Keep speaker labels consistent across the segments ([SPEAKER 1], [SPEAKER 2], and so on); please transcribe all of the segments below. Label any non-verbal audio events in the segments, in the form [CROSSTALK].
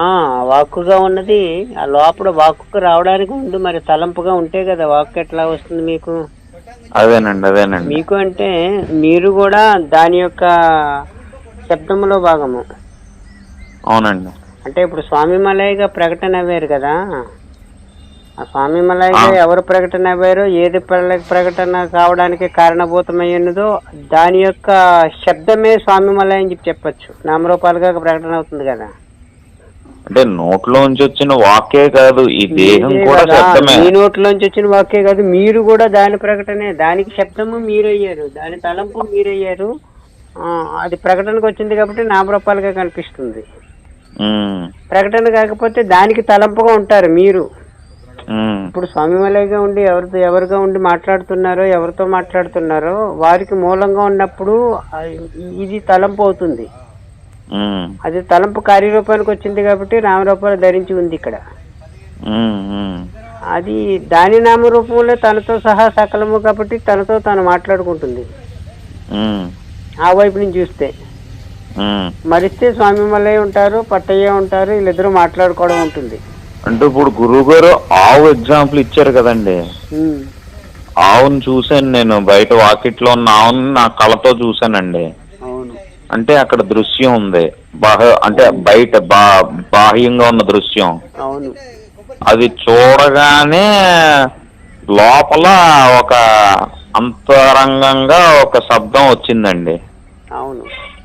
[SPEAKER 1] ఆ, వాక్కుగా ఉన్నది. ఆ లోపల వాక్కుకు రావడానికి ముందు మరి తలంపుగా ఉంటే కదా వాక్కు ఎట్లా వస్తుంది మీకు?
[SPEAKER 2] అదేనండి అదేనండి.
[SPEAKER 1] మీకు అంటే మీరు కూడా దాని యొక్క శబ్దములో భాగము.
[SPEAKER 2] అవునండి.
[SPEAKER 1] అంటే ఇప్పుడు స్వామి మలైగా ప్రకటన అవ్వారు కదా. ఆ స్వామి మలైగా ఎవరు ప్రకటన అవ్వారో ఏది ప్ర- ప్రకటన కావడానికి కారణభూతమై ఉన్నదో దాని యొక్క శబ్దమే స్వామి మలై అని చెప్పి చెప్పచ్చు. నామరూపాలుగా ప్రకటన అవుతుంది కదా.
[SPEAKER 2] అంటే నోట్లోంచి వచ్చిన వాకే కాదు ఈ దేహం కూడా శబ్దమే.
[SPEAKER 1] మీ నోట్లోంచి వచ్చిన వాక్యే కాదు మీరు కూడా దాని ప్రకటనే దానికి శబ్దము మీరయ్యారు దాని తలంపు మీరయ్యారు. అది ప్రకటనకు వచ్చింది కాబట్టి నామరూపాలుగా కనిపిస్తుంది. ప్రకటన కాకపోతే దానికి తలంపుగా ఉంటారు మీరు. ఇప్పుడు స్వామిమలైగా ఉండి ఎవరితో ఎవరుగా ఉండి మాట్లాడుతున్నారో ఎవరితో మాట్లాడుతున్నారో వారికి మూలంగా ఉన్నప్పుడు ఇది తలంపు అవుతుంది. అది తలంపు కార్యరూపానికి వచ్చింది కాబట్టి నామరూపాలు ధరించి ఉంది ఇక్కడ. అది దాని నామరూపంలో తనతో సహా సకలము కాబట్టి తనతో తాను మాట్లాడుకుంటుంది. ఆ వైపు నుంచి చూస్తే. మరిస్తే స్వామి మల్లయ్య ఉంటారు పట్టయ్య ఉంటారు వీళ్ళిద్దరూ మాట్లాడుకోవడం ఉంటుంది.
[SPEAKER 2] అంటే ఇప్పుడు గురువు గారు ఆవు ఎగ్జాంపుల్ ఇచ్చారు కదండి. ఆవును చూశాను నేను బయట వాకిట్లో ఉన్న ఆవును నా కళ్ళతో చూశానండి. అంటే అక్కడ దృశ్యం ఉంది. బాహ అంటే బయట బా బాహ్యంగా ఉన్న దృశ్యం.
[SPEAKER 1] అవును.
[SPEAKER 2] అది చూడగానే లోపల ఒక అంతరంగంగా ఒక శబ్దం వచ్చిందండి.
[SPEAKER 1] అవును.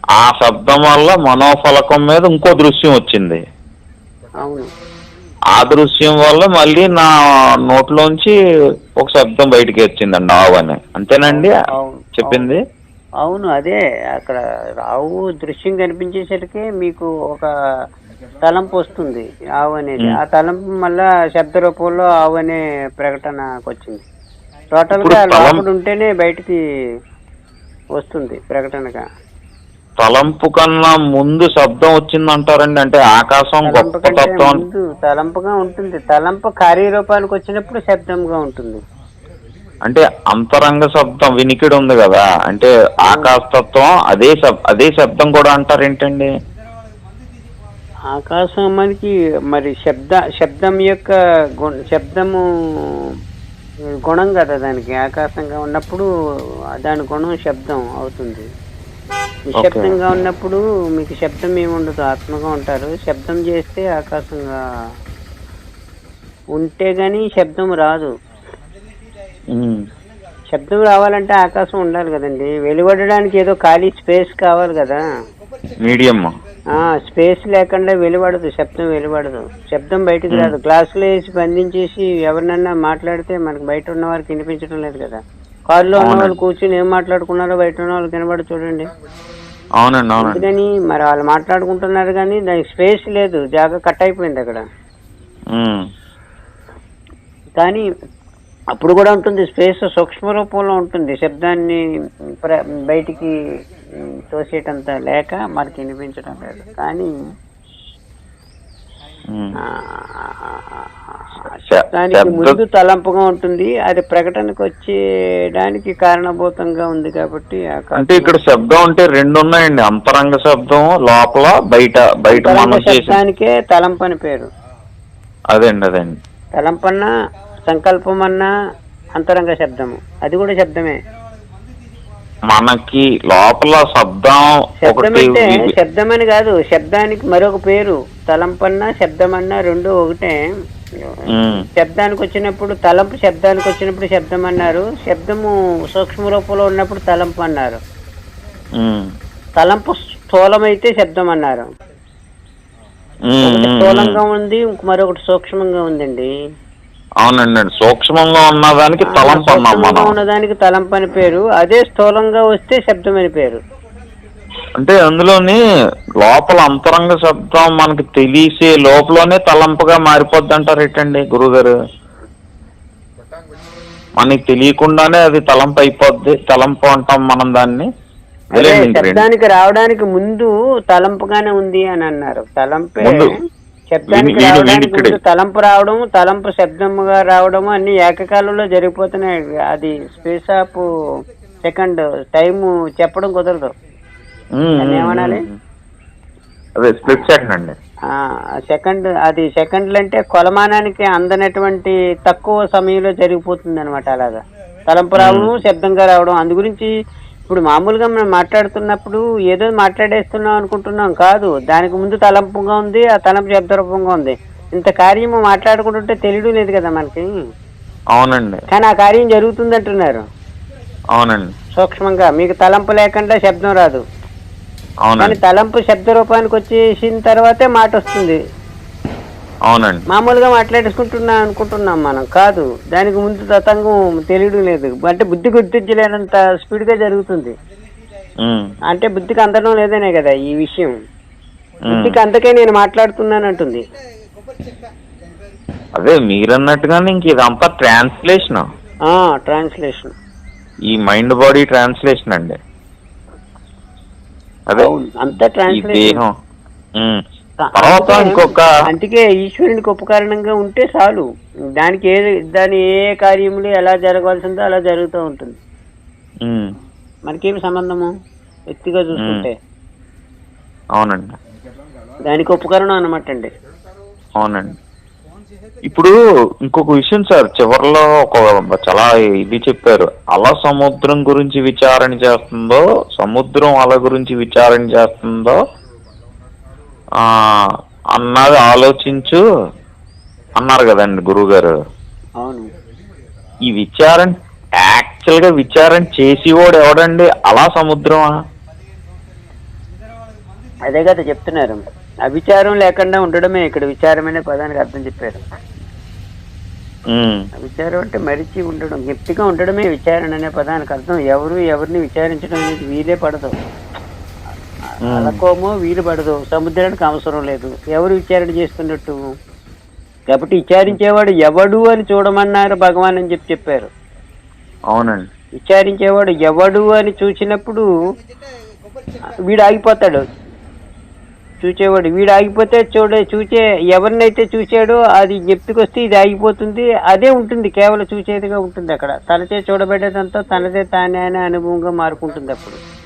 [SPEAKER 2] ఆ శబ్దం వల్ల మనోఫలకం మీద ఇంకో దృశ్యం వచ్చింది.
[SPEAKER 1] అవును.
[SPEAKER 2] ఆ దృశ్యం వల్ల మళ్ళీ నా నోట్లోంచి ఒక శబ్దం బయటికి వచ్చిందండి ఆవు అని. అంతేనండి చెప్పింది?
[SPEAKER 1] అవును అదే. అక్కడ రావు దృశ్యం కనిపించేసరికి మీకు ఒక తలంపు వస్తుంది ఆవు అనేది. ఆ తలంపు మళ్ళా శబ్ద రూపంలో ఆవు అనే ప్రకటనకు వచ్చింది. టోటల్గా
[SPEAKER 2] ఇప్పుడు తలం-
[SPEAKER 1] లోపల ఉంటేనే బయటికి వస్తుంది ప్రకటనగా.
[SPEAKER 2] తలంపు కన్నా ముందు శబ్దం వచ్చిందంటారండి? అంటే ఆకాశం గొప్ప
[SPEAKER 1] తలంపుగా ఉంటుంది. తలంపు కార్యరూపానికి వచ్చినప్పుడు శబ్దంగా ఉంటుంది.
[SPEAKER 2] అంటే అంతరంగ శబ్దం వినికిడి ఉంది కదా. అంటే ఆకాశ తత్వం అదే శబ్ అదే శబ్దం కూడా అంటారేంటండి?
[SPEAKER 1] ఆకాశం మనకి మరి శబ్ద శబ్దం యొక్క శబ్దము గుణం కదా దానికి. ఆకాశంగా ఉన్నప్పుడు దాని గుణం శబ్దం అవుతుంది. నిశ్శబ్దంగా ఉన్నప్పుడు మీకు శబ్దం ఏముండదు ఆత్మగా ఉంటారు. శబ్దం చేస్తే ఆకాశంగా ఉంటే గాని శబ్దం రాదు. శబ్దం రావాలంటే ఆకాశం ఉండాలి కదండి. వెలువడడానికి ఏదో ఖాళీ స్పేస్ కావాలి కదా.
[SPEAKER 2] మీడియం.
[SPEAKER 1] ఆ స్పేస్ లేకుండా వెలువడదు శబ్దం వెలువడదు. శబ్దం బయటకు రాదు. గ్లాసులో వేసి బంధించేసి ఎవరినన్నా మాట్లాడితే మనకి బయట ఉన్న వారికి వినిపించడం లేదు కదా. కారులో ఉన్న వాళ్ళు కూర్చుని ఏం మాట్లాడుకున్నారో బయట ఉన్న వాళ్ళు కనబడి చూడండి.
[SPEAKER 2] అవునండి
[SPEAKER 1] అందుకని మరి వాళ్ళు మాట్లాడుకుంటున్నారు కానీ దానికి స్పేస్ లేదు. జాగా కట్ అయిపోయింది అక్కడ. కానీ అప్పుడు కూడా ఉంటుంది స్పేస్ సూక్ష్మ రూపంలో ఉంటుంది. శబ్దాన్ని ప్ర- బయటికి తోసేటంత లేక మనకి వినిపించడం లేదు. కానీ
[SPEAKER 2] ఉమ్.
[SPEAKER 1] ఆ,
[SPEAKER 2] శ-
[SPEAKER 1] దానికి
[SPEAKER 2] శబ్ద
[SPEAKER 1] ముందు తలంపుగా ఉంటుంది. అది ప్రకటనకు వచ్చేయడానికి కారణభూతంగా ఉంది కాబట్టి
[SPEAKER 2] అంటే ఇక్కడ శబ్దం అంటే రెండు ఉన్నాయండి అంతరంగ శబ్దం లోపల బయట బయట
[SPEAKER 1] శబ్దానికే తలంపు అని పేరు.
[SPEAKER 2] అదండి అదండి.
[SPEAKER 1] తలంపన్నా సంకల్పమన్నా అంతరంగ శబ్దము. అది కూడా శబ్దమే.
[SPEAKER 2] మనకి లోపల శబ్దం
[SPEAKER 1] శబ్దం అంటే శబ్దం అని కాదు శబ్దానికి మరొక పేరు. తలంపన్నా శబ్దమన్నా రెండు ఒకటే. శబ్దానికి వచ్చినప్పుడు తలంపు శబ్దానికి వచ్చినప్పుడు శబ్దం అన్నారు శబ్దము సూక్ష్మ రూపంలో ఉన్నప్పుడు తలంపు అన్నారు. తలంపు స్థూలమైతే శబ్దం అన్నారు స్థూలంగా. ఉంది ఇంక మరొకటి సూక్ష్మంగా ఉందండి.
[SPEAKER 2] అవునండి. సూక్ష్మంగా ఉన్నదానికి తలంపు అన్నాం మనం
[SPEAKER 1] ఉన్నదానికి తలంపు అని పేరు అదే స్థూలంగా వస్తే శబ్దం అని పేరు
[SPEAKER 2] అంటే అందులోని లోపల అంతరంగ శబ్దం మనకి తెలిసే లోపలనే తలంపుగా మారిపోద్ది అంటారు ఏంటండి గురుగారు మనకి తెలియకుండానే అది తలంపు అయిపోద్ది తలంపు అంటాం మనం దాన్ని.
[SPEAKER 1] శబ్దానికి రావడానికి ముందు తలంపుగానే ఉంది అని అన్నారు తలంపే. శబ్దానికి రావడానికి తలంపు రావడం తలంపు శబ్దముగా రావడము అన్ని ఏకకాలంలో జరిగిపోతున్నాయి. అది స్పేస్ ఆఫ్ సెకండ్ టైం చెప్పడం కుదరదు. ఏమనాలి?
[SPEAKER 2] ఉమ్. అదే స్ప్లిట్ సెకండ్ అండి.
[SPEAKER 1] సెకండ్ అది సెకండ్లు అంటే కొలమానానికి అందనటువంటి తక్కువ సమయంలో జరిగిపోతుంది అనమాట అలాగా. తలంపు రావడం శబ్దంగా రావడం అందు గురించి ఇప్పుడు మామూలుగా మనం మాట్లాడుతున్నప్పుడు ఏదో మాట్లాడేస్తున్నాం అనుకుంటున్నాం కాదు. దానికి ముందు తలంపుగా ఉంది ఆ తలంపు శబ్దరూపంగా ఉంది. ఇంత కార్యము మాట్లాడుకుంటుంటే తెలియడం లేదు కదా మనకి.
[SPEAKER 2] అవునండి.
[SPEAKER 1] కానీ ఆ కార్యం జరుగుతుంది అంటున్నారు
[SPEAKER 2] అవునండి.
[SPEAKER 1] సూక్ష్మంగా. మీకు తలంపు లేకుండా శబ్దం రాదు. కానీ తలంపు శబ్ద రూపానికి వచ్చేసిన తర్వాతే మాట వస్తుంది.
[SPEAKER 2] అవునండి.
[SPEAKER 1] మామూలుగా మాట్లాడేసుకుంటున్నాం అనుకుంటున్నాం మనం. కాదు దానికి ముందు తతంగం తెలియడం లేదు. అంటే బుద్ధి గుర్తించలేనంత స్పీడ్గా జరుగుతుంది.
[SPEAKER 2] ఉమ్,
[SPEAKER 1] అంటే బుద్ధికి అందడం లేదనే కదా ఈ విషయం. బుద్ధికి అందుకే నేను మాట్లాడుతున్నాను అంటుంది.
[SPEAKER 2] అదే మీరన్నట్టుగానే ఇంక ఇదంతా ట్రాన్స్లేషన్?
[SPEAKER 1] ట్రాన్స్లేషన్.
[SPEAKER 2] ఈ మైండ్ బాడీ ట్రాన్స్లేషన్ అండి. అదే
[SPEAKER 1] అంతా ట్రాన్స్లేషన్.
[SPEAKER 2] తర్వాత ఇంకొక
[SPEAKER 1] అందుకే ఈశ్వరునికి ఉపకారణంగా ఉంటే చాలు. దానికి ఏ దాని ఏ కార్యములు ఎలా జరగవలసిందో అలా జరుగుతూ ఉంటుంది. మనకేమి సంబంధము? వ్యక్తిగా చూసుకుంటే.
[SPEAKER 2] అవునండి.
[SPEAKER 1] దానికి ఉపకరణం అనమాట అండి.
[SPEAKER 2] అవునండి. ఇప్పుడు ఇంకొక విషయం సార్ చివరిలో ఒక చాలా ఇది చెప్పారు. అల సముద్రం గురించి విచారణ చేస్తుందో సముద్రం అల గురించి విచారణ చేస్తుందో అన్నది ఆలోచించు. అన్నారు కదండి గురువు గారు
[SPEAKER 1] అవును.
[SPEAKER 2] ఈ విచారణ యాక్చువల్గా విచారణ చేసేవాడు ఎవడండి? అలా సముద్రమా?
[SPEAKER 1] అదే కదా చెప్తున్నారు. అవిచారం లేకుండా ఉండడమే ఇక్కడ విచారమనే పదానికి అర్థం చెప్పారు. విచారం అంటే మరిచి ఉండడం గట్టిగా ఉండడమే విచారణ అనే పదానికి అర్థం. ఎవరు ఎవరిని విచారించడం అనేది వీలే పడదు. అలకోమో వీలు పడదు. సముద్రానికి అవసరం లేదు. ఎవరు విచారణ చేస్తున్నట్టు? కాబట్టి విచారించేవాడు ఎవడు అని చూడమన్నారు భగవాన్ అని చెప్పి చెప్పారు.
[SPEAKER 2] అవునండి.
[SPEAKER 1] విచారించేవాడు ఎవడు అని చూసినప్పుడు వీడు ఆగిపోతాడు. చూచేవాడు వీడు ఆగిపోతే చూడే చూచే ఎవరినైతే చూసాడో అది జ్ఞప్తికొస్తే ఇది ఆగిపోతుంది. అదే ఉంటుంది కేవలం చూసేదిగా ఉంటుంది అక్కడ. తనచే చూడబడేదంతా తనదే తానే అనే అనుభవంగా మారుకుంటుంది అప్పుడు.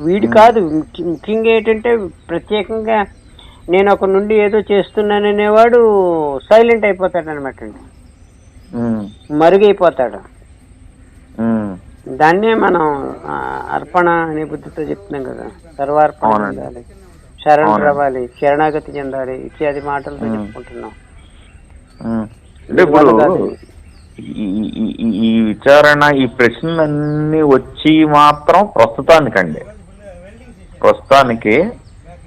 [SPEAKER 1] వీడు కాదు. ముఖ్య- ముఖ్యంగా ఏంటంటే ప్రత్యేకంగా నేను ఒక నుండి ఏదో చేస్తున్నాననేవాడు సైలెంట్ అయిపోతాడు అనమాట అండి మరుగైపోతాడు. దాన్నే మనం అర్పణ అనే బుద్ధితో చెప్తున్నాం కదా. సర్వార్పణ. చెందాలి. శరణ. రవాలి. శరణాగతి చెందాలి. ఇత్యాది మాటలతో చెప్పుకుంటున్నాం.
[SPEAKER 2] ఈ విచారణ ఈ ప్రశ్నలన్నీ వచ్చి మాత్రం ప్రస్తుతానికండి. ప్రస్తుతానికి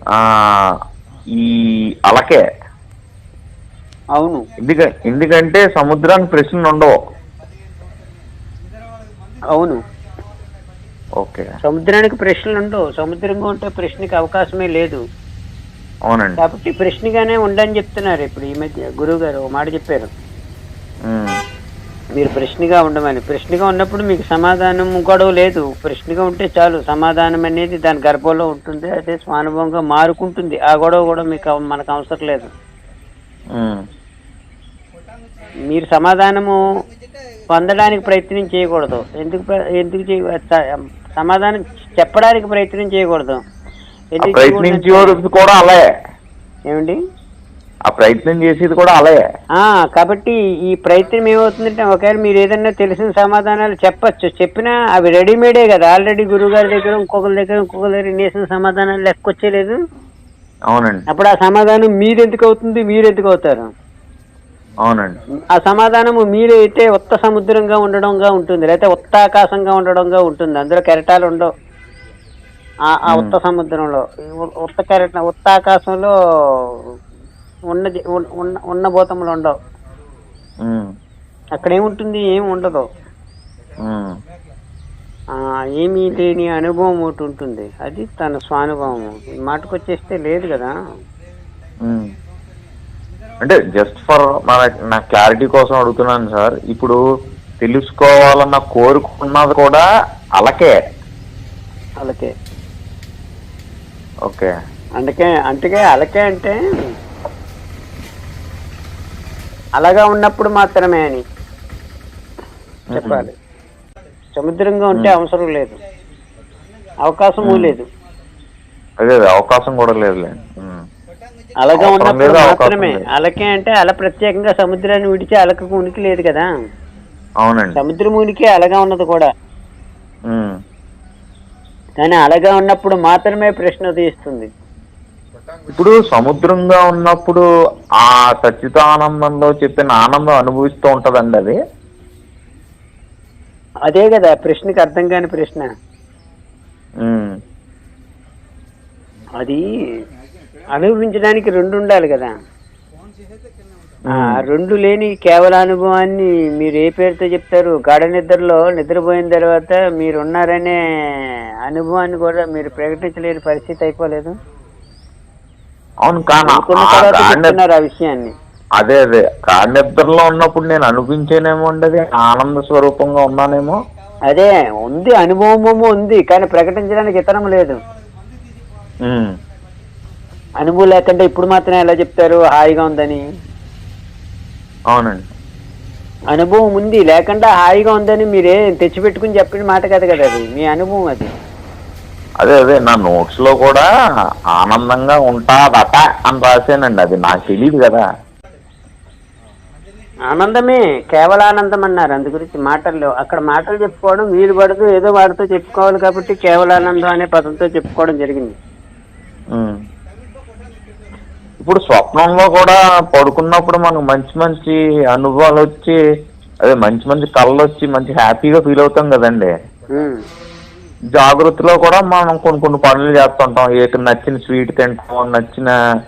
[SPEAKER 2] ఆ ఈ అలకే.
[SPEAKER 1] అవును.
[SPEAKER 2] ఎందుక ఎందుకంటే సముద్రానికి ప్రశ్నలు ఉండవు.
[SPEAKER 1] అవును.
[SPEAKER 2] ఓకే.
[SPEAKER 1] సముద్రానికి ప్రశ్నలు ఉండవు. సముద్రంగా ఉంటే ప్రశ్నకి అవకాశమే లేదు.
[SPEAKER 2] అవునండి.
[SPEAKER 1] కాబట్టి ప్రశ్నగానే ఉండని చెప్తున్నారు ఇప్పుడు ఈ మధ్య గురువు గారు మాట చెప్పారు. మీరు ప్రశ్నగా ఉండమని. ప్రశ్నగా ఉన్నప్పుడు మీకు సమాధానం గొడవ లేదు. ప్రశ్నగా ఉంటే చాలు. సమాధానం అనేది దాని గర్భంలో ఉంటుంది. అదే స్వానుభవంగా మారుకుంటుంది. ఆ గొడవ కూడా మీకు మనకు అవసరం లేదు. మీరు సమాధానము పొందడానికి ప్రయత్నం చేయకూడదు. ఎందుకు ఎందుకు సమాధానం చెప్పడానికి ప్రయత్నం చేయకూడదు. ఎందుకు
[SPEAKER 2] కూడా అలే.
[SPEAKER 1] ఏమండి?
[SPEAKER 2] ఆ ప్రయత్నం చేసేది కూడా అలే
[SPEAKER 1] ఆ, కాబట్టి ఈ ప్రయత్నం ఏమవుతుందంటే ఒకవేళ మీరు ఏదన్నా తెలిసిన సమాధానాలు చెప్పచ్చు. చెప్పినా అవి రెడీమేడే కదా. ఆల్రెడీ గురువు గారి దగ్గర ఇంకొకరి దగ్గర ఇంకొకరి దగ్గర నేసిన సమాధానాలు లెక్కొచ్చేలేదు.
[SPEAKER 2] అవునండి.
[SPEAKER 1] అప్పుడు ఆ సమాధానం మీరెందుకు అవుతుంది? మీరెందుకు అవుతారు?
[SPEAKER 2] అవునండి.
[SPEAKER 1] ఆ సమాధానము మీరు అయితే ఉత్త సముద్రంగా ఉండడంగా ఉంటుంది. లేకపోతే ఉత్త ఆకాశంగా ఉండడంగా ఉంటుంది. అందులో కెరటాలు ఉండవు. ఆ ఉత్త సముద్రంలో. ఉత్త కెరట ఉత్త ఆకాశంలో ఉన్న ఉన్న- ఉన్న భూతములు ఉండవు. అక్కడ ఏముంటుంది ఏమి ఉండదు. ఏమీ లేని అనుభవం ఒకటి ఉంటుంది. అది తన స్వానుభవం. ఈ మాటకు వచ్చేస్తే లేదు కదా.
[SPEAKER 2] అంటే జస్ట్ ఫర్ మన నా క్లారిటీ కోసం అడుగుతున్నాను సార్. ఇప్పుడు తెలుసుకోవాలన్న కోరుకున్నది కూడా అలకే.
[SPEAKER 1] అలాగే
[SPEAKER 2] ఓకే.
[SPEAKER 1] అందుకే అందుకే అలకే అంటే అలాగా ఉన్నప్పుడు మాత్రమే అని చెప్పాలి. సముద్రంగా ఉంటే అవసరం లేదు. అవకాశము లేదు.
[SPEAKER 2] అదే అవకాశం కూడా ఉమ్.
[SPEAKER 1] అలగా ఉన్నప్పుడు
[SPEAKER 2] లేదు, అవకాశం
[SPEAKER 1] మాత్రమే.
[SPEAKER 2] లేదు.
[SPEAKER 1] అలకే అంటే అల ప్రత్యేకంగా సముద్రాన్ని విడిచి అలకకు ఉనికి లేదు కదా?
[SPEAKER 2] అవునండి.
[SPEAKER 1] సముద్రం ఉనికి అలగా ఉన్నది కూడా. కానీ అలగా ఉన్నప్పుడు మాత్రమే ప్రశ్న ఉదయిస్తుంది.
[SPEAKER 2] ఇప్పుడు సముద్రంగా ఉన్నప్పుడు ఆ సచ్చితానందంలో చెప్పిన ఆనందం అనుభవిస్తూ ఉంటదండి అది?
[SPEAKER 1] అదే కదా ప్రశ్నకి అర్థం కాని ప్రశ్న. అది అనుభవించడానికి రెండు ఉండాలి కదా. రెండు లేని కేవల అనుభవాన్ని మీరు ఏ పేరుతో చెప్తారు? గాఢ నిద్రలో నిద్రపోయిన తర్వాత మీరు ఉన్నారనే అనుభవాన్ని కూడా మీరు ప్రకటించలేని పరిస్థితి అయిపోలేదు?
[SPEAKER 2] అవును కానీ ఆ
[SPEAKER 1] విషయాన్ని.
[SPEAKER 2] అదే అదే. నిద్రలో ఉన్నప్పుడు నేను అనిపించేనేమో అండి అది. ఆనంద స్వరూపంగా ఉన్నానేమో.
[SPEAKER 1] అదే ఉంది అనుభవము ఉంది కానీ ప్రకటించడానికి ఇతరం లేదు. అనుభవం లేకుండా ఇప్పుడు మాత్రం ఎలా చెప్తారు? హాయిగా ఉందని.
[SPEAKER 2] అవునండి.
[SPEAKER 1] అనుభవం ఉంది లేకుండా హాయిగా ఉందని మీరే తెచ్చిపెట్టుకుని చెప్పిన మాట కదా కదా అది. మీ అనుభవం అది.
[SPEAKER 2] అదే అదే నా నోట్స్లో కూడా ఆనందంగా ఉంటాదట అని రాశానండి. అది నాకు తెలియదు కదా.
[SPEAKER 1] ఆనందమే కేవల ఆనందం అన్నారు. అందు గురించి మాటల్లో అక్కడ మాటలు చెప్పుకోవడం వీలు పడదు ఏదో వాడితో చెప్పుకోవాలి కాబట్టి కేవలానందం అనే పదంతో చెప్పుకోవడం జరిగింది.
[SPEAKER 2] ఇప్పుడు స్వప్నంలో కూడా పడుకున్నప్పుడు మనకు మంచి మంచి అనుభవాలు వచ్చి అదే మంచి మంచి కళ్ళు వచ్చి మంచి హ్యాపీగా ఫీల్ అవుతాం కదండి. జాగ్రత్తలో కూడా మనం కొన్ని కొన్ని పనులు చేస్తుంటాం. ఏ నచ్చిన స్వీట్ తింటాం నచ్చిన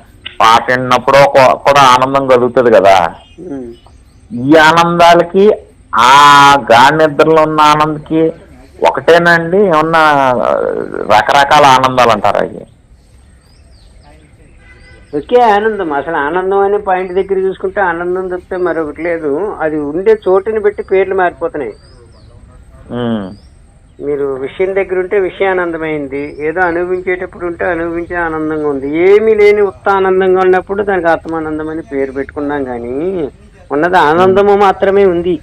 [SPEAKER 2] పాట విన్నప్పుడు ఒక- కూడా ఆనందం కలుగుతుంది కదా. ఈ ఆనందాలకి ఆ గాఢ నిద్రలో ఉన్న ఆనందకి ఒకటేనండి ఏమన్నా రకరకాల ఆనందాలు అంటారా అవి
[SPEAKER 1] ఒకే ఆనందం. అసలు ఆనందం అనే పాయింట్ దగ్గర చూసుకుంటే ఆనందం తప్పితే మరొకటి లేదు. అది ఉండే చోటుని బట్టి పేర్లు మారిపోతున్నాయి. మీరు విషయం దగ్గర ఉంటే విషయానందమైంది. ఏదో అనుభవించేటప్పుడు ఉంటే అనుభవించే ఆనందంగా ఉంది. ఏమీ లేని ఉత్త ఆనందంగా ఉన్నప్పుడు దానికి ఆత్మానందం అని పేరు పెట్టుకున్నాం కానీ ఉన్నది ఆనందము మాత్రమే ఉంది.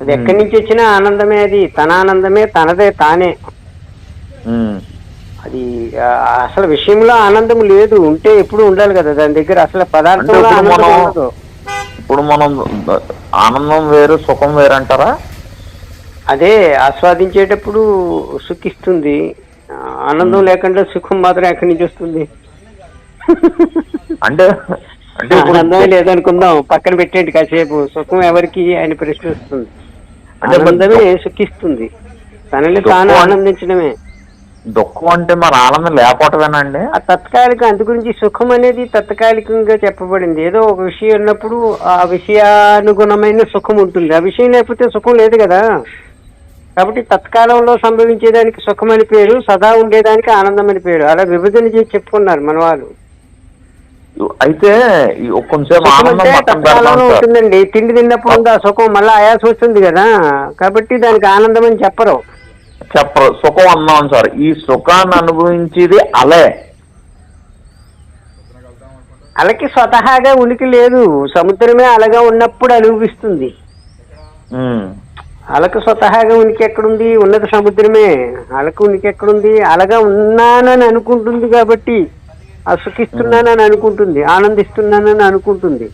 [SPEAKER 1] అది ఎక్కడి నుంచి వచ్చినా ఆనందమే అది. తన ఆనందమే తనదే తానే. అది అసలు విషయంలో ఆనందం లేదు. ఉంటే ఎప్పుడు ఉండాలి కదా. దాని దగ్గర అసలు
[SPEAKER 2] ఇప్పుడు మనం-
[SPEAKER 1] ఉండదు.
[SPEAKER 2] ఇప్పుడు మనం ఆనందం వేరు సుఖం వేరు అంటారా
[SPEAKER 1] అదే ఆస్వాదించేటప్పుడు సుఖిస్తుంది. ఆనందం లేకుండా సుఖం మాత్రం ఎక్కడి నుంచి వస్తుంది?
[SPEAKER 2] అంటే అంటే
[SPEAKER 1] ఆనందమే లేదనుకుందాం. పక్కన పెట్టేయండి కాసేపు. సుఖం ఎవరికి అని ప్రశ్న వస్తుంది.
[SPEAKER 2] అంటే మరి
[SPEAKER 1] ఆనందమే సుఖిస్తుంది. తనని తాను ఆనందించడమే.
[SPEAKER 2] దుఃఖం అంటే మన ఆనందం లేకపోవటమేనండి
[SPEAKER 1] ఆ తత్కాలిక అందు గురించి సుఖం అనేది తత్కాలికంగా చెప్పబడింది. ఏదో ఒక విషయం ఉన్నప్పుడు ఆ విషయానుగుణమైన సుఖం ఉంటుంది. ఆ విషయం లేకపోతే సుఖం లేదు కదా. కాబట్టి తత్కాలంలో సంభవించేదానికి సుఖం అని పేరు సదా ఉండేదానికి ఆనందం అని పేరు. అలా విభజన చేసి చెప్పుకున్నారు మన వాళ్ళు.
[SPEAKER 2] అయితే
[SPEAKER 1] తత్కాలంలో ఉంటుందండి. తిండి తిన్నప్పుడు ఉంది ఆ సుఖం? మళ్ళీ ఆయాస వస్తుంది కదా. కాబట్టి దానికి ఆనందం అని చెప్పరు.
[SPEAKER 2] చెప్పరు. సుఖం అన్నాం సార్ ఈ సుఖాన్ని అనుభవించేది అలే.
[SPEAKER 1] అలకి స్వతహాగా ఉనికి లేదు. సముద్రమే అలగా ఉన్నప్పుడు అనుభవిస్తుంది. అలకు స్వతహాగా ఉనికి ఎక్కడుంది ఉన్నది సముద్రమే. అలకు ఉనికి ఎక్కడుంది అలగా ఉన్నానని అనుకుంటుంది కాబట్టి ఆ సుఖిస్తున్నానని అనుకుంటుంది ఆనందిస్తున్నానని అనుకుంటుంది.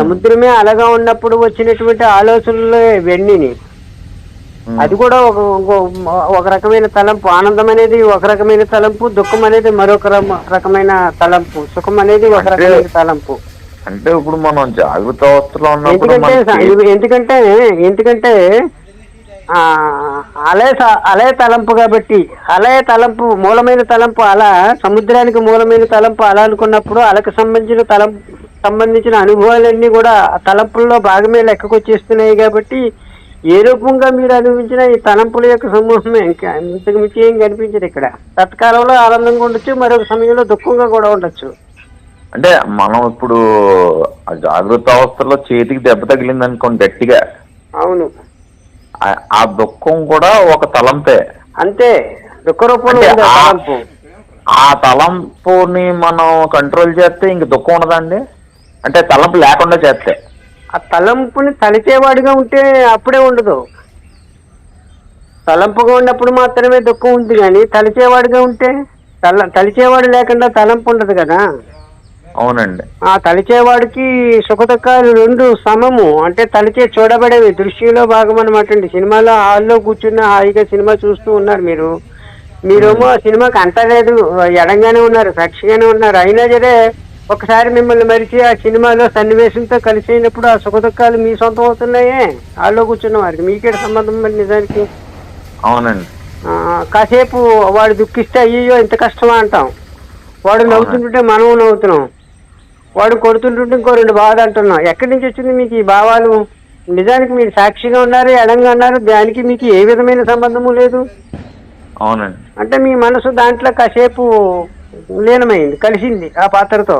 [SPEAKER 1] సముద్రమే అలగా ఉన్నప్పుడు వచ్చినటువంటి ఆలోచనలు ఇవన్నీని
[SPEAKER 2] ఉమ్.
[SPEAKER 1] అది కూడా ఒక ఒక- రకమైన తలంపు. ఆనందం అనేది ఒక రకమైన తలంపు దుఃఖం అనేది మరొక రకమైన తలంపు. సుఖం అనేది ఒక రకమైన తలంపు.
[SPEAKER 2] అంటే ఇప్పుడు మనం జాగ్రత్త అవస్థలో ఉన్నప్పుడు
[SPEAKER 1] ఎందుకంటే ఎందుకంటే ఎందుకంటే ఆ, అలే అలే తలంపు కాబట్టి అలే తలంపు మూలమైన తలంపు అల సముద్రానికి మూలమైన తలంపు అల అనుకున్నప్పుడు అలకు సంబంధించిన తలం సంబంధించిన అనుభవాలన్నీ కూడా తలంపుల్లో భాగమే లెక్కకు వచ్చేస్తున్నాయి కాబట్టి ఏ రూపంగా మీరు అనుభవించిన ఈ తలంపుల యొక్క సమూహమే. ఇంకా ఇంతకు మించి ఏం కనిపించదు ఇక్కడ. తత్కాలంలో ఆనందంగా ఉండొచ్చు మరొక సమయంలో దుఃఖంగా కూడా ఉండొచ్చు.
[SPEAKER 2] అంటే మనం ఇప్పుడు ఆ జాగ్రత్త అవస్థలో చేతికి దెబ్బ తగిలింది అనుకోండి గట్టిగా.
[SPEAKER 1] అవును.
[SPEAKER 2] ఆ- దుఃఖం కూడా ఒక తలంపే.
[SPEAKER 1] అంతే. దుఃఖ రూపంలో ఉంది ఆ
[SPEAKER 2] ఆ-
[SPEAKER 1] తలంపు.
[SPEAKER 2] ఆ తలంపుని మనం కంట్రోల్ చేస్తే ఇంక దుఃఖం ఉండదండి? అంటే తలంపు లేకుండా చేస్తే.
[SPEAKER 1] ఆ తలంపుని తలిచేవాడిగా ఉంటే అప్పుడే ఉండదు. తలంపుగా ఉన్నప్పుడు మాత్రమే దుఃఖం ఉంది కానీ తలిచేవాడిగా ఉంటే తల తలిచేవాడు లేకుండా తలంపు ఉండదు కదా?
[SPEAKER 2] అవునండి.
[SPEAKER 1] ఆ తలిచేవాడికి సుఖదుఖాలు రెండు సమము. అంటే తలిచే చూడబడేవి. దృశ్యంలో భాగం అనమాట అండి. సినిమాలో హాల్లో కూర్చున్న హాయిగా సినిమా చూస్తూ ఉన్నారు మీరు. మీరేమో ఆ సినిమాకి అంటలేదు ఎడంగానే ఉన్నారు సాక్షిగానే ఉన్నారు. అయినా సరే ఒకసారి మిమ్మల్ని మరిచి ఆ సినిమాలో సన్నివేశంతో కలిసినప్పుడు ఆ సుఖదుఖాలు మీ సొంతం అవుతున్నాయే? హాల్లో కూర్చున్న వారికి. మీకే సంబంధం మరి నిజానికి?
[SPEAKER 2] అవునండి.
[SPEAKER 1] కాసేపు వాడు దుఃఖిస్తే అయ్యో ఇంత కష్టమా అంటాం. వాడు నవ్వుతుంటుంటే మనం నవ్వుతున్నాం. వాడు కొడుతుంటుంటే ఇంకో రెండు బాధ అంటున్నాం. ఎక్కడి నుంచి వచ్చింది మీకు ఈ భావాలు? నిజానికి మీరు సాక్షిగా ఉన్నారు ఎడంగా ఉన్నారు దానికి మీకు ఏ విధమైన సంబంధము లేదు?
[SPEAKER 2] అవునండి.
[SPEAKER 1] అంటే మీ మనసు దాంట్లో కాసేపు లీనమైంది కలిసింది ఆ పాత్రతో.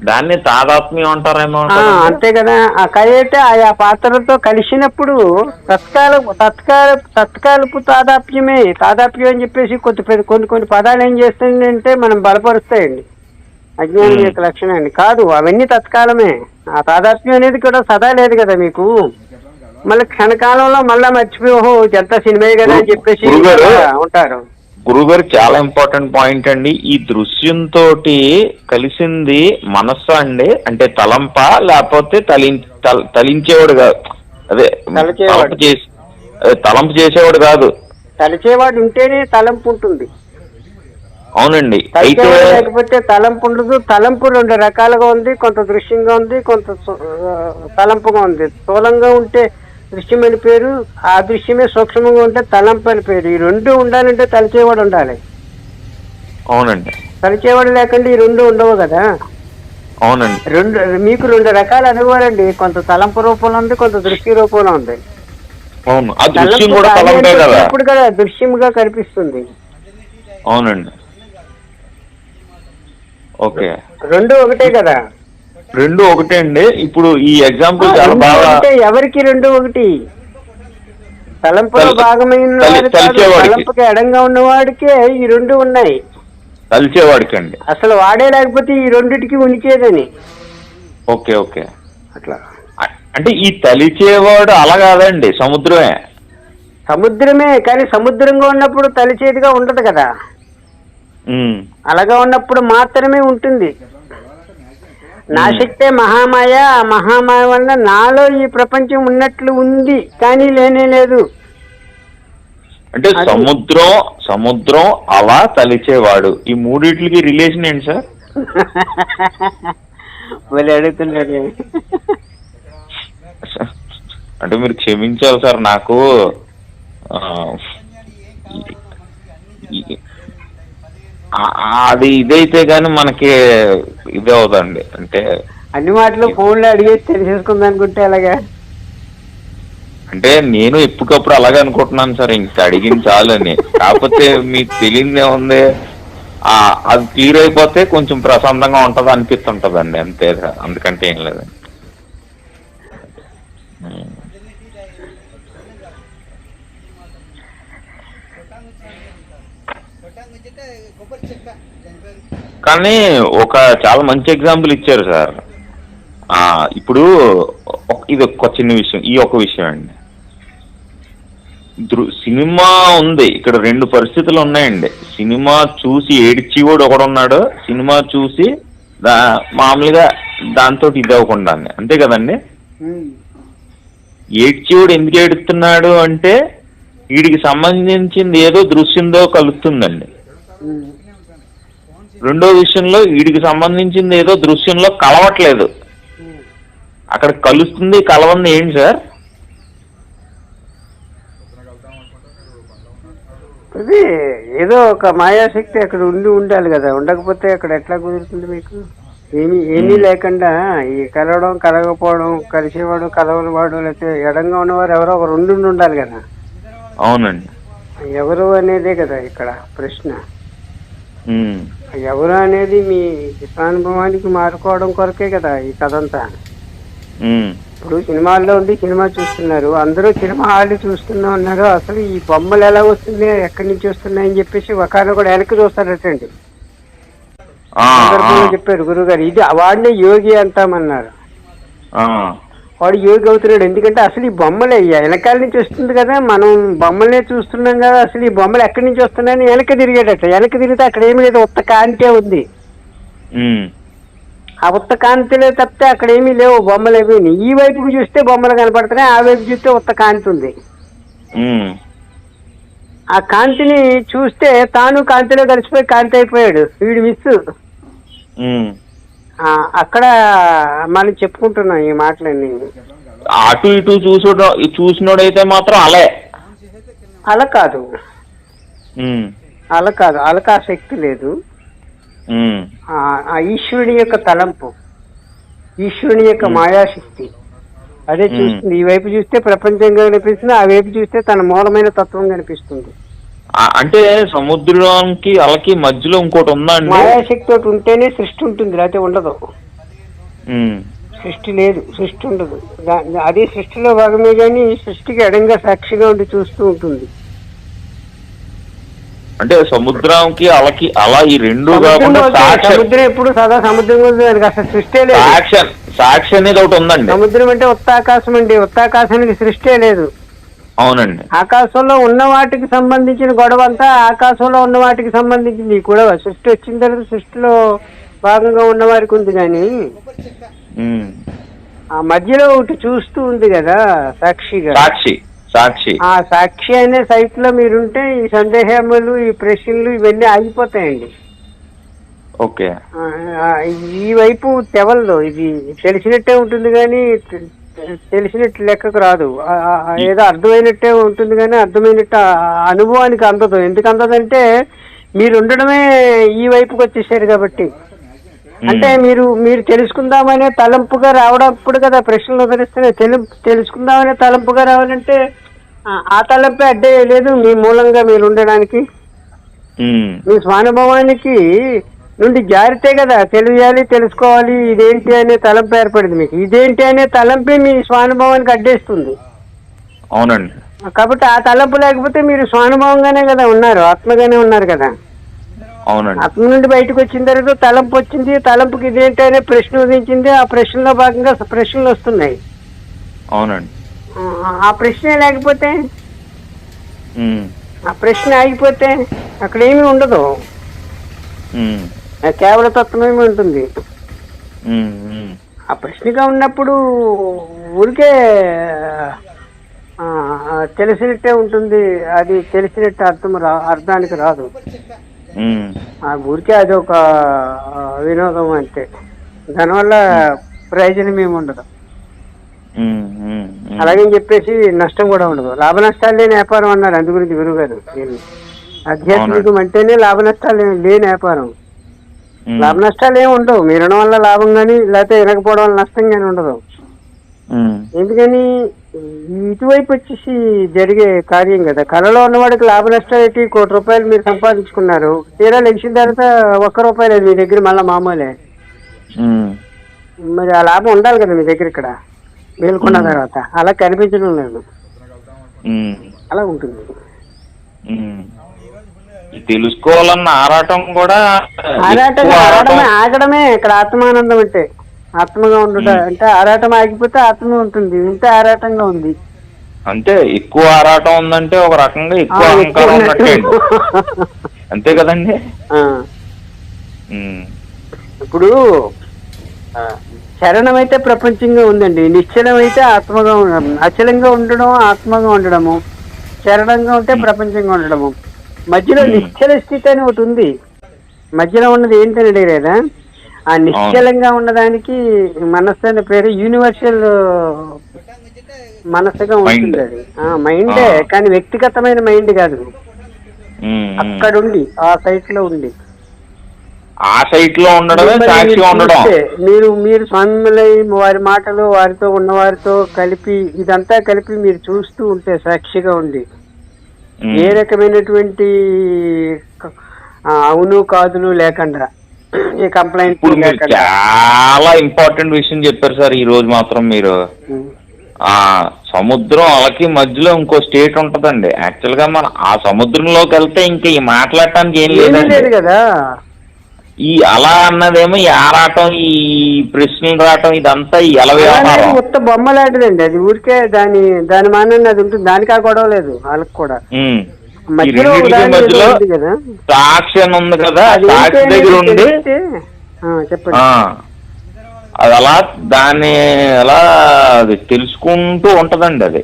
[SPEAKER 2] దాన్ని తాదాత్మ్యం అంటారేమో
[SPEAKER 1] ఆ, అంతే కదా. ఆ కైతే ఆయా పాత్రలతో కలిసినప్పుడు తత్కాల తత్కాల తత్కాలపు తాదాప్యమే తాదాప్యం అని చెప్పేసి కొద్ది పెద్ద కొన్ని కొన్ని పదాలు ఏం చేస్తాయంటే మనం బలపరుస్తాయండి. అజ్ఞానం యొక్క లక్షణం అండి కాదు అవన్నీ తత్కాలమే. ఆ తాదాత్మ్యం అనేది కూడా సదా లేదు కదా మీకు. మళ్ళీ క్షణకాలంలో మళ్ళా మర్చిపోయి ఓహో ఎంత సినిమా కదా అని చెప్పేసి. ఉంటారు.
[SPEAKER 2] గురుగారు చాలా ఇంపార్టెంట్ పాయింట్ అండి. ఈ దృశ్యంతో కలిసింది మనస్సు అండి? అంటే తలంప? లేకపోతే తలిం తల- తలించేవాడు కాదు అదే
[SPEAKER 1] తలచేవాడు.
[SPEAKER 2] తలంపు చేసి తలంపు చేసేవాడు కాదు.
[SPEAKER 1] తలిచేవాడు ఉంటేనే తలంపు ఉంటుంది.
[SPEAKER 2] అవునండి. అయితే
[SPEAKER 1] లేకపోతే తలంపు ఉండదు. తలంపు రెండు రకాలుగా ఉంది. కొంత దృశ్యంగా ఉంది కొంత తలంపుగా ఉంది. స్థూలంగా ఉంటే దృశ్యం అని పేరు ఆ దృశ్యమే సూక్ష్మంగా ఉంటే తలంపు అని పేరు. ఈ రెండు ఉండాలంటే తలిచేవాడు ఉండాలి.
[SPEAKER 2] అవునండి.
[SPEAKER 1] తలిచేవాడు లేకుండా ఈ రెండు ఉండవు కదా.
[SPEAKER 2] అవునండి.
[SPEAKER 1] రెండు మీకు రెండు రకాల అనుభవాలండి కొంత తలంపు రూపంలో ఉంది కొంత దృశ్య రూపంలో ఉంది.
[SPEAKER 2] అవును. ఆ దృశ్యం కూడా
[SPEAKER 1] కానీ
[SPEAKER 2] తలంపే కదా.
[SPEAKER 1] ఇప్పుడు కదా దృశ్యముగా కనిపిస్తుంది.
[SPEAKER 2] అవునండి. ఓకే.
[SPEAKER 1] రెండు ఒకటే కదా?
[SPEAKER 2] రెండు ఒకటే అండి. ఇప్పుడు ఈ ఎగ్జాంపుల్ చాలా బాగా
[SPEAKER 1] ఎవరికి రెండు ఒకటి? తలంపులో
[SPEAKER 2] తల-
[SPEAKER 1] భాగమైన
[SPEAKER 2] తలిచేవాడికి.
[SPEAKER 1] తలంపుకి ఎడంగా ఉన్నవాడికే ఈ రెండు ఉన్నాయి.
[SPEAKER 2] కలిసేవాడికి అండి
[SPEAKER 1] అసలు వాడే లేకపోతే ఈ రెండిటికి ఉనికేదని
[SPEAKER 2] ఓకే ఓకే.
[SPEAKER 1] అట్లా.
[SPEAKER 2] అంటే ఈ తలిచేవాడు అలా కాదండి సముద్రమే.
[SPEAKER 1] సముద్రమే కానీ సముద్రంగా ఉన్నప్పుడు తలిచేదిగా ఉండదు కదా? అలాగా ఉన్నప్పుడు మాత్రమే ఉంటుంది. నా శక్తే మహామాయ ఆ మహామాయ వల్ల నాలో ఈ ప్రపంచం ఉన్నట్లు ఉంది కానీ లేనే లేదు.
[SPEAKER 2] అంటే సముద్రం సముద్రం అలా తలిచేవాడు. ఈ మూడిట్లకి రిలేషన్ ఏంటి సార్? [LAUGHS]
[SPEAKER 1] మళ్ళీ అడుగుతున్నాడు
[SPEAKER 2] అంటే మీరు క్షమించాలి సార్ నాకు అది ఇదైతే కానీ మనకి ఇదే అవుదండి. అంటే
[SPEAKER 1] అన్ని మాటలు ఫోన్లో అడిగేసి తెలిసేసుకుంది అనుకుంటే అలాగా
[SPEAKER 2] అంటే నేను ఎప్పటికప్పుడు అలాగే అనుకుంటున్నాను సార్. ఇంక అడిగింది చాలని కాకపోతే మీకు తెలియదే ఉంది ఆ అది క్లియర్ అయిపోతే కొంచెం ప్రశాంతంగా ఉంటది అనిపిస్తుంటదండి. అంతే అందుకంటే ఏం లేదండి. కానీ ఒక చాలా మంచి ఎగ్జాంపుల్ ఇచ్చారు సార్. ఇప్పుడు ఇది ఒక చిన్న విషయం ఈ ఒక విషయం అండి. సినిమా ఉంది ఇక్కడ రెండు పరిస్థితులు ఉన్నాయండి. సినిమా చూసి ఏడ్చివాడు ఒకడున్నాడు సినిమా చూసి దా మామూలుగా దాంతో ఇది అవ్వకుండా అంతే కదండి? ఏడ్చివాడు ఎందుకు ఏడుస్తున్నాడు అంటే వీడికి సంబంధించింది ఏదో దృశ్యంతో కలుస్తుందండి రెండో విషయంలో వీడికి సంబంధించింది ఏదో దృశ్యంలో కలవట్లేదు. అక్కడ కలుస్తుంది కలవంది ఏంటి సార్?
[SPEAKER 1] అది ఏదో ఒక మాయాశక్తి అక్కడ ఉండి ఉండాలి కదా. ఉండకపోతే అక్కడ ఎట్లా కుదురుతుంది మీకు? ఏమీ ఏమీ లేకుండా ఈ కలవడం కలగకపోవడం కలిసేవాడు కలవనివాడు లేకపోతే ఎడంగా ఉన్నవారు ఎవరో ఒకరు ఉండి ఉండి ఉండాలి కదా.
[SPEAKER 2] అవునండి.
[SPEAKER 1] ఎవరు అనేదే కదా ఇక్కడ ప్రశ్న. ఎవరు అనేది మీ అనుభవానికి మారుకోవడం కొరకే కదా ఈ కథ అంతా ఇప్పుడు సినిమాల్లో ఉండి సినిమా చూస్తున్నారు. అందరూ సినిమా హాల్ చూస్తున్నా ఉన్నారు అసలు ఈ బొమ్మలు ఎలా వస్తున్నాయి ఎక్కడి నుంచి వస్తున్నాయని చెప్పేసి ఒకళ్ళు కూడా వెనక్కి చూస్తారటండి. చెప్పారు గురుగారు. ఇది వాడిని యోగి అంటామన్నారు. వాడు యోగి అవుతున్నాడు. ఎందుకంటే అసలు ఈ బొమ్మలే వెనకాల నుంచి వస్తుంది కదా మనం బొమ్మలే చూస్తున్నాం కదా అసలు ఈ బొమ్మలు ఎక్కడి నుంచి వస్తున్నాయని వెనక తిరిగేటట్టు. వెనక తిరిగితే అక్కడ ఏమీ లేదు ఉత్త కాంతే ఉంది. ఆ ఉత్త కాంతిలో తప్పితే అక్కడ ఏమీ లేవు బొమ్మలు ఏమీ ఈ వైపుకు చూస్తే బొమ్మలు కనపడుతున్నాయి ఆ వైపు చూస్తే ఉత్త కాంతి ఉంది. ఆ కాంతిని చూస్తే తాను కాంతిలో కలిసిపోయి కాంతి అయిపోయాడు. వీడు మిస్. అక్కడ మనం చెప్పుకుంటున్నాం ఈ మాటలన్నీ.
[SPEAKER 2] అటు ఇటు చూసుడు చూసినోడైతే మాత్రం అలే.
[SPEAKER 1] అలా కాదు. అలా కాదు అలక శక్తి లేదు ఆ ఈశ్వరుని యొక్క తలంపు ఈశ్వరుని యొక్క మాయాశక్తి. అదే. చూస్తుంది. ఈ వైపు చూస్తే ప్రపంచం కనిపిస్తుంది ఆ వైపు చూస్తే తన మూలమైన తత్వం కనిపిస్తుంది.
[SPEAKER 2] అంటే సముద్రానికి అలకి మధ్యలో ఇంకోటి ఉందా అండి?
[SPEAKER 1] మాయాశక్తి ఒకటి ఉంటేనే సృష్టి ఉంటుంది లేకపోతే ఉండదు. సృష్టి లేదు సృష్టి ఉండదు. అది సృష్టిలో భాగమే కానీ సృష్టికి ఎడంగా సాక్షిగా ఉండి చూస్తూ ఉంటుంది.
[SPEAKER 2] అంటే సముద్రానికి అలకి అలా ఈ రెండు
[SPEAKER 1] సముద్రం ఎప్పుడు సదా సముద్రం దానికి అసలు సృష్టి లేదు.
[SPEAKER 2] సాక్షి అనేది ఒకటి ఉందండి.
[SPEAKER 1] సముద్రం అంటే ఉత్తాకాశం అండి ఉత్తాకాశానికి సృష్టి లేదు.
[SPEAKER 2] అవునండి.
[SPEAKER 1] ఆకాశంలో ఉన్న వాటికి సంబంధించిన గొడవ అంతా ఆకాశంలో ఉన్న వాటికి సంబంధించింది. గొడవ సృష్టి వచ్చిన తర్వాత సృష్టిలో భాగంగా ఉన్న వారికి ఉంది కానీ. ఆ మధ్యలో ఒకటి చూస్తూ ఉంది కదా సాక్షిగా.
[SPEAKER 2] సాక్షి సాక్షి.
[SPEAKER 1] ఆ సాక్షి అనే సైట్లో మీరుంటే ఈ సందేహములు ఈ ప్రశ్నలు ఇవన్నీ ఆగిపోతాయండి.
[SPEAKER 2] ఓకే.
[SPEAKER 1] ఈ వైపు తెవలదు ఇది తెలిసినట్టే ఉంటుంది కానీ తెలిసినట్టు లెక్కకు రాదు. ఏదో అర్థమైనట్టే ఉంటుంది కానీ అర్థమైనట్టు అనుభవానికి అందదు. ఎందుకు అందదంటే మీరు ఉండడమే ఈ వైపుకి వచ్చేసారు కాబట్టి. అంటే మీరు మీరు తెలుసుకుందామనే తలంపుగా రావడప్పుడు కదా ప్రశ్నలు ఉదరిస్తున్నాయి. తెలు తెలుసుకుందామనే తలంపుగా రావాలంటే ఆ, తలంపే అడ్డే లేదు మీ మూలంగా మీరు ఉండడానికి. మీ స్వానుభవానికి నుండి జారితే కదా తెలియాలి తెలుసుకోవాలి ఇదేంటి అనే తలంపు ఏర్పడింది మీకు. ఇదేంటి అనే తలంపే మీ స్వానుభవానికి అడ్డేస్తుంది.
[SPEAKER 2] అవునండి.
[SPEAKER 1] కాబట్టి ఆ తలంపు లేకపోతే మీరు స్వానుభవంగానే కదా ఉన్నారు ఆత్మగానే ఉన్నారు కదా.
[SPEAKER 2] అవునండి.
[SPEAKER 1] ఆత్మ నుండి బయటకు వచ్చిన తర్వాత తలంపు వచ్చింది తలంపుకి ఇదేంటి అనే ప్రశ్న ఉదించింది ఆ ప్రశ్నలో భాగంగా ప్రశ్నలు వస్తున్నాయి.
[SPEAKER 2] అవునండి.
[SPEAKER 1] ఆ- ప్రశ్నే లేకపోతే. ఆ ప్రశ్న ఆగిపోతే అక్కడ ఏమీ ఉండదు. కేవల తత్వమేమి ఉంటుంది. ఆ ప్రశ్నగా ఉన్నప్పుడు ఊరికే తెలిసినట్టే ఉంటుంది అది తెలిసినట్టు అర్థం రా అర్థానికి రాదు. ఆ ఊరికే అది ఒక వినోదం అంతే దానివల్ల ప్రయోజనం ఏమి ఉండదు. అలాగని చెప్పేసి నష్టం కూడా ఉండదు లాభ నష్టాలు లేని వ్యాపారం అన్నారు అందు గురించి గురువు గారు. ఆధ్యాత్మికం అంటేనే లాభ నష్టాలు లేని వ్యాపారం. లాభ నష్టాలు ఏమి ఉండవు. మీరు వినడం వల్ల లాభం కానీ లేకపోతే వినకపోవడం వల్ల నష్టం కానీ ఉండదు. ఎందుకని? ఇటువైపు వచ్చేసి జరిగే కార్యం కదా. కళలో ఉన్నవాడికి లాభ నష్టాలు ఏంటి? కోటి రూపాయలు మీరు సంపాదించుకున్నారు. తీరా లెగిసిన తర్వాత ఒక్క రూపాయలు లేదు మీ దగ్గర మళ్ళీ మామూలే. మరి ఆ లాభం ఉండాలి కదా మీ దగ్గర ఇక్కడ. మేలుకున్న తర్వాత. అలా కనిపించడం లేదు. అలా ఉంటుంది.
[SPEAKER 2] తెలుసుకోవాలన్న ఆరాటం కూడా
[SPEAKER 1] ఆరాటం.
[SPEAKER 2] ఎక్కువ
[SPEAKER 1] ఆగడమే ఇక్కడ ఆత్మానందం అంటే. ఆత్మగా ఉండుట అంటే ఆరాటం ఆగిపోతే ఆత్మ ఉంటుంది ఇంత ఆరాటంగా ఉంది.
[SPEAKER 2] అంటే ఎక్కువ ఆరాటం ఉందంటే ఒక రకంగా ఎక్కువ అహంకారం ఉన్నట్టే. అంతే కదండి.
[SPEAKER 1] ఇప్పుడు ఆ, చరణం అయితే ప్రపంచంగా ఉందండి నిశ్చలం అయితే ఆత్మగా ఉండడం అచలంగా ఉండడం ఆత్మగా ఉండడము చరణంగా ఉంటే ప్రపంచంగా ఉండడము. మధ్యలో
[SPEAKER 2] Hmm.
[SPEAKER 1] నిశ్చల స్థితి అని ఒకటి ఉంది మధ్యలో ఉన్నది ఏంటని లేదా ఆ నిశ్చలంగా ఉన్నదానికి మనస్సు అనే పేరు యూనివర్సల్ మనస్సుగా ఉంటుంది అది మైండే
[SPEAKER 2] Ah.
[SPEAKER 1] కానీ వ్యక్తిగతమైన మైండ్ కాదు
[SPEAKER 2] ఉమ్. ఉమ్.
[SPEAKER 1] అక్కడ ఉండి ఆ సైట్లో ఉండి
[SPEAKER 2] ఆ
[SPEAKER 1] సైట్లో
[SPEAKER 2] సాక్షిగా ఉండడం
[SPEAKER 1] మీరు మీరు స్వామిలై వారి మాటలు వారితో ఉన్నవారితో కలిపి ఇదంతా కలిపి మీరు చూస్తూ ఉంటే సాక్షిగా ఉండి. ఏ రకమైనటువంటి అవును కాదులు లేకుండా ఏ కంప్లైంట్
[SPEAKER 2] చాలా ఇంపార్టెంట్ విషయం చెప్పారు సార్ ఈ రోజు మాత్రం మీరు. ఆ సముద్రం అలకి మధ్యలో ఇంకో స్టేట్ ఉంటదండి. యాక్చువల్గా మనం ఆ సముద్రంలోకి వెళ్తే ఇంకా ఈ మాట్లాడటానికి ఏం
[SPEAKER 1] లేదు కదా.
[SPEAKER 2] ఈ అలా అన్నదేమో ఈ ఆరాటం ఈ ప్రశ్నలు రావటం ఇదంతా ఈ ఎల
[SPEAKER 1] అనేది
[SPEAKER 2] వ్యవహారం.
[SPEAKER 1] ఉత్త బొమ్మ లాంటిదండి. అది ఊరికే దాని దాని మానాన్ని అది ఉంటుంది. దానికి ఆ గొడవ లేదు వాళ్ళకి కూడా. మధ్యలో ఉంది కదా.
[SPEAKER 2] సాక్షి అని ఉంది కదా సాక్షి దగ్గర ఉండి
[SPEAKER 1] చెప్పండి.
[SPEAKER 2] అది అలా దాన్ని అలా అది తెలుసుకుంటూ ఉంటదండి అది.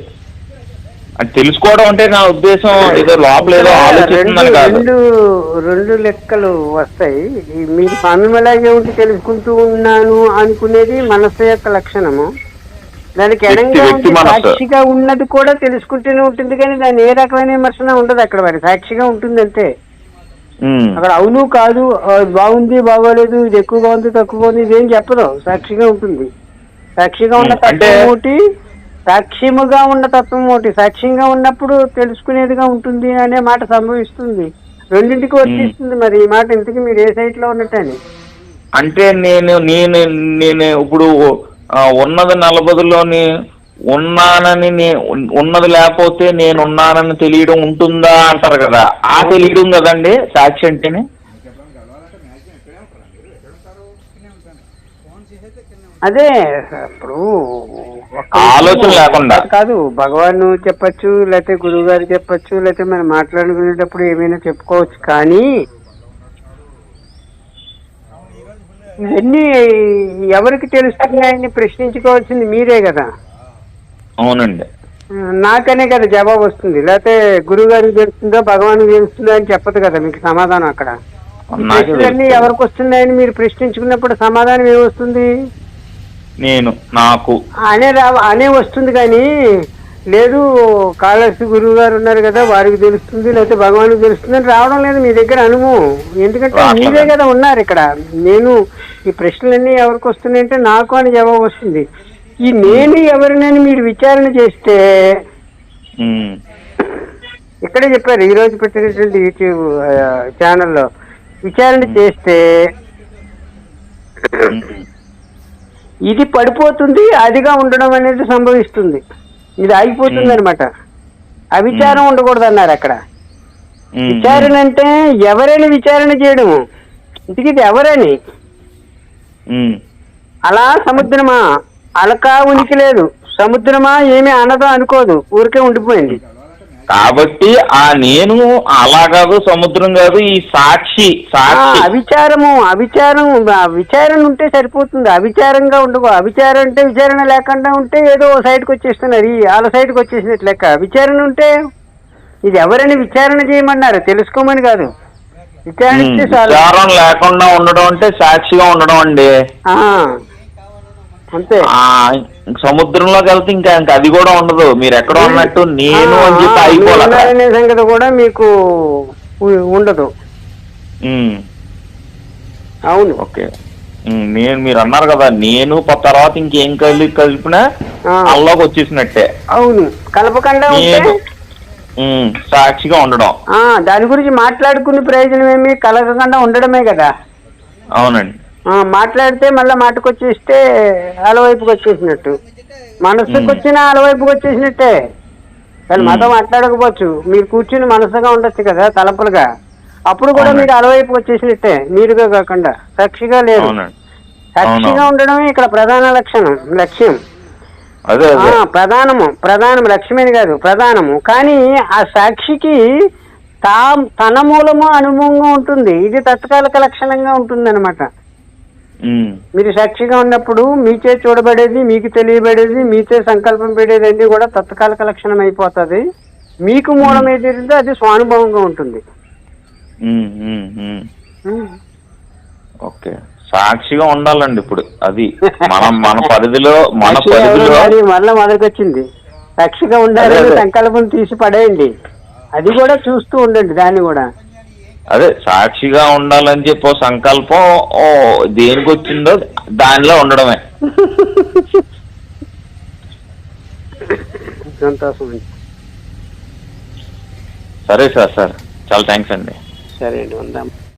[SPEAKER 2] అది తెలుసుకోవడం అంటే నా ఉద్దేశం ఏదో లోపల ఏదో
[SPEAKER 1] రెండు
[SPEAKER 2] ఆలోచిస్తుందని కాదు.
[SPEAKER 1] రెండు రెండు లెక్కలు వస్తాయి. ఈ మీరు స్వామిలాగే ఉండి తెలుసుకుంటూ ఉన్నాను అనుకునేది మనస్సు యొక్క లక్షణము. దానికి
[SPEAKER 2] వ్యక్తి-
[SPEAKER 1] ఎడంగా
[SPEAKER 2] మనస్సు.
[SPEAKER 1] సాక్షిగా ఉన్నది కూడా తెలుసుకుంటూనే ఉంటుంది కానీ దాని ఏ రకమైన విమర్శన ఉండదు అక్కడ మరి. సాక్షిగా ఉంటుంది అంతే.
[SPEAKER 2] ఉమ్,
[SPEAKER 1] అక్కడ అవును కాదు ఆ, బాగుంది బాగోలేదు ఇది ఎక్కువగా ఉంది తక్కువగా ఉంది ఇదేం చెప్పదు సాక్షిగా ఉంటుంది. సాక్షిగా ఉన్న
[SPEAKER 2] అంటే-
[SPEAKER 1] తత్వం ఒకటి సాక్ష్యముగా ఉన్న తత్వం ఒకటి. సాక్ష్యంగా ఉన్నప్పుడు తెలుసుకునేదిగా ఉంటుంది అనే మాట సంభవిస్తుంది. రెండింటికి వర్తిస్తుంది మరి ఈ మాట ఇంతకీ మీరు ఏ సైట్లో ఉన్నట్టని?
[SPEAKER 2] అంటే నేను నేను నేను ఇప్పుడు ఉన్నది నలభదిలోని ఉన్నానని ఉన్నది లేకపోతే నేను ఉన్నానని తెలియడం ఉంటుందా అంటారు కదా. ఆ తెలియడం కదండి సాక్షి అంటేనే.
[SPEAKER 1] అదే ఇప్పుడు
[SPEAKER 2] ఆలోచన లేకుండా.
[SPEAKER 1] కాదు భగవాన్ చెప్పచ్చు లేకపోతే గురువు గారు చెప్పచ్చు లేకపోతే మనం మాట్లాడుకునేటప్పుడు ఏమైనా చెప్పుకోవచ్చు. కానీ ఇవన్నీ ఎవరికి తెలుస్తున్నాయని ప్రశ్నించుకోవాల్సింది మీరే కదా.
[SPEAKER 2] అవునండి.
[SPEAKER 1] నాకనే కదా జవాబు వస్తుంది. లేకపోతే గురువు గారికి తెలుస్తుందో భగవాన్ తెలుస్తుందో అని చెప్పదు కదా మీకు సమాధానం అక్కడ. ప్రశ్నలన్నీ. ఎవరికి వస్తున్నాయని మీరు ప్రశ్నించుకున్నప్పుడు సమాధానం ఏమొస్తుంది?
[SPEAKER 2] నేను నాకు.
[SPEAKER 1] అనే రా అనే వస్తుంది కానీ లేదు కాళహస్తి గురువు గారు ఉన్నారు కదా వారికి తెలుస్తుంది లేకపోతే భగవానికి తెలుస్తుంది అని రావడం లేదు మీ దగ్గర అనుభవం ఎందుకంటే. మీరే కదా ఉన్నారు ఇక్కడ. నేను ఈ ప్రశ్నలన్నీ ఎవరికి వస్తున్నాయంటే నాకు అని జవాబు వస్తుంది. ఈ నేను ఎవరినని మీరు విచారణ చేస్తే ఇక్కడే చెప్పారు ఈ రోజు పెట్టినటువంటి యూట్యూబ్ ఛానల్లో విచారణ చేస్తే ఇది పడిపోతుంది అదిగా ఉండడం అనేది సంభవిస్తుంది. ఇది ఆగిపోతుంది అనమాట అవిచారం ఉండకూడదు అన్నారు అక్కడ. విచారణ అంటే ఎవరైనా విచారణ చేయడము. ఇంటికి ఇది ఎవరని? అలా సముద్రమా? అలకా ఉనికి లేదు. సముద్రమా ఏమీ అనదో అనుకోదు. ఊరికే ఉండిపోయింది.
[SPEAKER 2] కాబట్టి ఆ నేను అలా కాదు సముద్రం కాదు ఈ సాక్షి సాక్షి.
[SPEAKER 1] అవిచారము అవిచారం విచారణ ఉంటే సరిపోతుంది. అవిచారంగా ఉండకో అవిచారం అంటే విచారణ లేకుండా ఉంటే ఏదో సైడ్కి వచ్చేస్తున్నారు. ఈ వాళ్ళ సైడ్కి వచ్చేసినట్టు లెక్క. విచారణ ఉంటే ఇది ఎవరని విచారణ చేయమన్నారు? తెలుసుకోమని కాదు. విచారణ
[SPEAKER 2] లేకుండా ఉండడం అంటే సాక్షిగా ఉండడం అండి.
[SPEAKER 1] ఆ, అంతే.
[SPEAKER 2] ఆ సముద్రంలోకి వెళ్తే ఇంకా ఇంకా అది కూడా ఉండదు. మీరు ఎక్కడ ఉన్నట్టు నేను అని చెప్పి అయిపోవాలి
[SPEAKER 1] సంగతి కూడా మీకు ఉండదు. అవును.
[SPEAKER 2] ఓకే. నేను మీరు అన్నారు కదా నేను తర్వాత ఇంకేం కలిపి కలిపినా. అల్లోకి వచ్చేసినట్టే.
[SPEAKER 1] అవును. కలపకుండా
[SPEAKER 2] సాక్షిగా ఉండడం.
[SPEAKER 1] ఆ, దాని గురించి మాట్లాడుకునే ప్రయోజనం ఏమి? కలగకుండా ఉండడమే కదా.
[SPEAKER 2] అవునండి.
[SPEAKER 1] మాట్లాడితే మళ్ళీ మాటకు వచ్చేస్తే అలవైపుకి వచ్చేసినట్టు మనసుకు వచ్చిన అలవైపుకి వచ్చేసినట్టే కానీ మాతో మాట్లాడకపోవచ్చు. మీరు కూర్చుని మనసుగా ఉండొచ్చు కదా తలపులుగా. అప్పుడు కూడా. మీరు అలవైపుకి వచ్చేసినట్టే మీరుగా కాకుండా. సాక్షిగా లేదు సాక్షిగా. ఉండడమే ఇక్కడ ప్రధాన లక్షణం లక్ష్యం. ప్రధానము. ప్రధానము లక్ష్యమేది కాదు ప్రధానము. కానీ ఆ సాక్షికి తా తన మూలము అనుభవంగా ఉంటుంది. ఇది తత్కాలిక లక్షణంగా ఉంటుంది అనమాట మీరు సాక్షిగా ఉన్నప్పుడు మీచే చూడబడేది మీకు తెలియబడేది మీచే సంకల్పం పెట్టేది అన్ని కూడా తత్కాలిక లక్షణం అయిపోతుంది. మీకు మూలం ఏదైతే అది స్వానుభవంగా ఉంటుంది.
[SPEAKER 2] ఓకే. సాక్షిగా ఉండాలండి ఇప్పుడు. అది మనం మన పరిధిలో మన పరిధిలో
[SPEAKER 1] మళ్ళా మొదలుకొచ్చింది సాక్షిగా ఉండాలని. సంకల్పం తీసి పడేయండి. అది కూడా చూస్తూ ఉండండి దాన్ని కూడా.
[SPEAKER 2] అదే సాక్షిగా ఉండాలని చెప్పి సంకల్పం ఓ దేనికి వచ్చిందో దానిలో ఉండడమే. సరే సార్ సార్. చాలా థ్యాంక్స్ అండి.
[SPEAKER 1] సరే అండి ఉందాం.